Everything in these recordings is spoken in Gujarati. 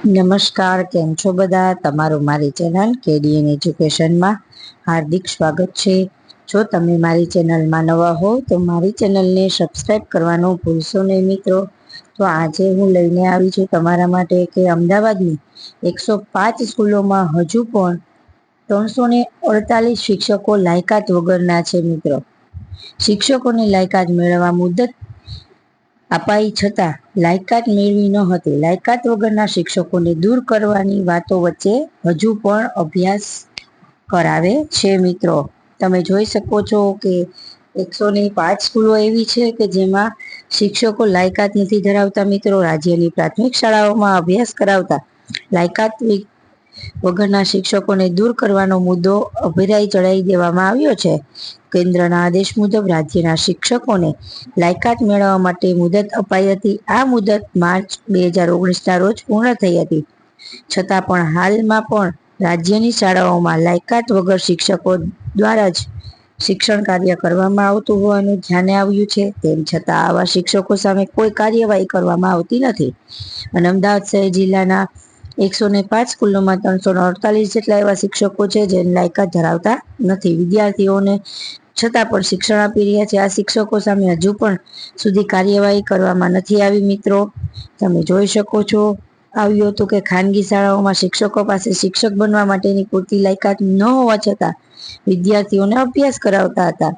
નમસ્કાર, કેમ છો બધા? તમારું મારી ચેનલ કેડીએન એજ્યુકેશનમાં હાર્દિક સ્વાગત છે. જો તમે મારી ચેનલમાં નવા હો, તો મારી ચેનલને સબસ્ક્રાઈબ કરવાનું ભૂલશો નહીં મિત્રો. તો આજે હું લઈને આવી છું તમારા માટે કે અમદાવાદની એકસો પાંચ સ્કૂલોમાં હજુ પણ ત્રણસો ને અડતાલીસ શિક્ષકો લાયકાત વગરના છે મિત્રો. શિક્ષકોની લાયકાત મેળવવા મુદત અપાઈ છતાં લાયકાત મેળવી ન હતી. લાયકાત વગરના શિક્ષકોને દૂર કરવાની વાતો વચ્ચે હજુ પણ અભ્યાસ કરાવે છે મિત્રો. તમે જોઈ શકો છો કે એકસો ની પાંચ સ્કૂલો એવી છે કે જેમાં શિક્ષકો લાયકાત નથી ધરાવતા મિત્રો. રાજ્યની પ્રાથમિક શાળાઓમાં અભ્યાસ કરાવતા લાયકાત વગરના શિક્ષકોને દૂર કરવાનો મુદ્દો અભિરાય ચડાવી દેવામાં આવ્યો છે. કેન્દ્રના આદેશ મુજબ રાજ્યના શિક્ષકોને લાયકાત મેળવવા માટે મુદત અપાઈ હતી. આ મુદત માર્ચ બે હજાર ઓગણીસના રોજ પૂર્ણ થઈ હતી. છતાં પણ હાલમાં પણ રાજ્યની શાળાઓમાં લાયકાત વગર શિક્ષકો દ્વારા જ શિક્ષણ કાર્ય કરવામાં આવતું હોવાનું ધ્યાને આવ્યું છે. તેમ છતાં આવા શિક્ષકો સામે કોઈ કાર્યવાહી કરવામાં આવતી નથી. અને અમદાવાદ શહેર જિલ્લાના એકસો ને પાંચ સ્કૂલોમાં ત્રણસો અડતાલીસ જેટલા એવા શિક્ષકો છે જે લાયકાત ધરાવતા નથી. વિદ્યાર્થીઓને છતાં પણ શિક્ષણ આપી રહ્યા છે. આ શિક્ષકો સામે હજુ પણ સુધી કાર્યવાહી કરવામાં નથી આવી મિત્રો. તમે જોઈ શકો છો, આવ્યું હતું કે ખાનગી શાળાઓમાં શિક્ષકો પાસે શિક્ષક બનવા માટેની પૂરતી લાયકાત ન હોવા છતાં વિદ્યાર્થીઓને અભ્યાસ કરાવતા હતા.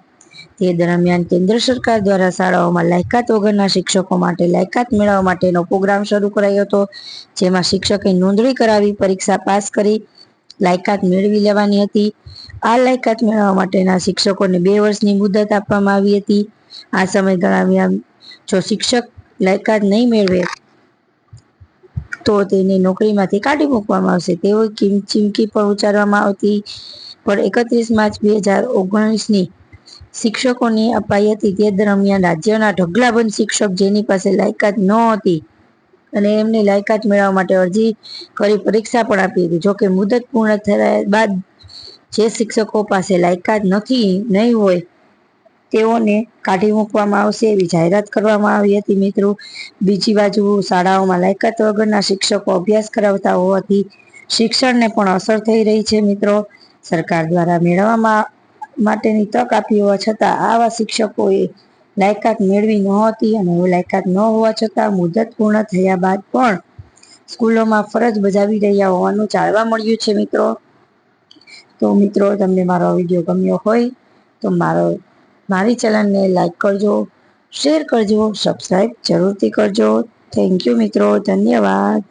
તે દરમિયાન કેન્દ્ર સરકાર દ્વારા શાળાઓમાં લાયકાત વગરના શિક્ષકો માટે લાયકાત મેળવવા માટેનો પ્રોગ્રામ શરૂ કરાયો હતો, જેમાં શિક્ષકે નોંધણી કરાવી પરીક્ષા પાસ કરી લાયકાત મેળવી લેવાની હતી. આ લાયકાત મેળવવા માટેના શિક્ષકોને બે વર્ષની મુદત આપવામાં આવી હતી. આ સમય દરમિયાન જો શિક્ષક લાયકાત નહીં મેળવે તો તેને નોકરીમાંથી કાઢી મૂકવામાં આવશે. તેઓ ચીમકી પણ ઉચ્ચારવામાં આવતી, પણ એકત્રીસ માર્ચ બે હજાર ઓગણીસની શિક્ષકોની અપાઈ હતી તે દરમિયાન રાજ્યના ઢગલાબંધ શિક્ષક જેની પાસે લાયકાત ન હતી અને એમની લાયકાત મેળવવા માટે અરજી કરી પરીક્ષા પણ આપી હતી. જોકે મુદત પૂર્ણ થયા બાદ જે શિક્ષકો પાસે લાયકાત નથી, નહીં હોય, તેઓને કાઢી મૂકવામાં આવશે એવી જાહેરાત કરવામાં આવી હતી. મિત્રો, બીજી બાજુ શાળાઓમાં લાયકાત વગરના શિક્ષકો અભ્યાસ કરાવતા હોવાથી શિક્ષણને પણ અસર થઈ રહી છે. મિત્રો, સરકાર દ્વારા મેળવવામાં માટેની તક આપી હોવા છતાં આવા શિક્ષકોએ લાયકાત મેળવી નહોતી અને લાયકાત ન હોવા છતાં મુદત પૂર્ણ થયા બાદ પણ સ્કૂલોમાં ફરજ બજાવી રહ્યા હોવાનું જાણવા મળ્યું છે મિત્રો. તો મિત્રો, તમને મારો વીડિયો ગમ્યો હોય તો મારો, મારી ચેનલને લાઈક કરજો, શેર કરજો, સબસ્ક્રાઈબ જરૂરથી કરજો. થેન્ક યુ મિત્રો, ધન્યવાદ.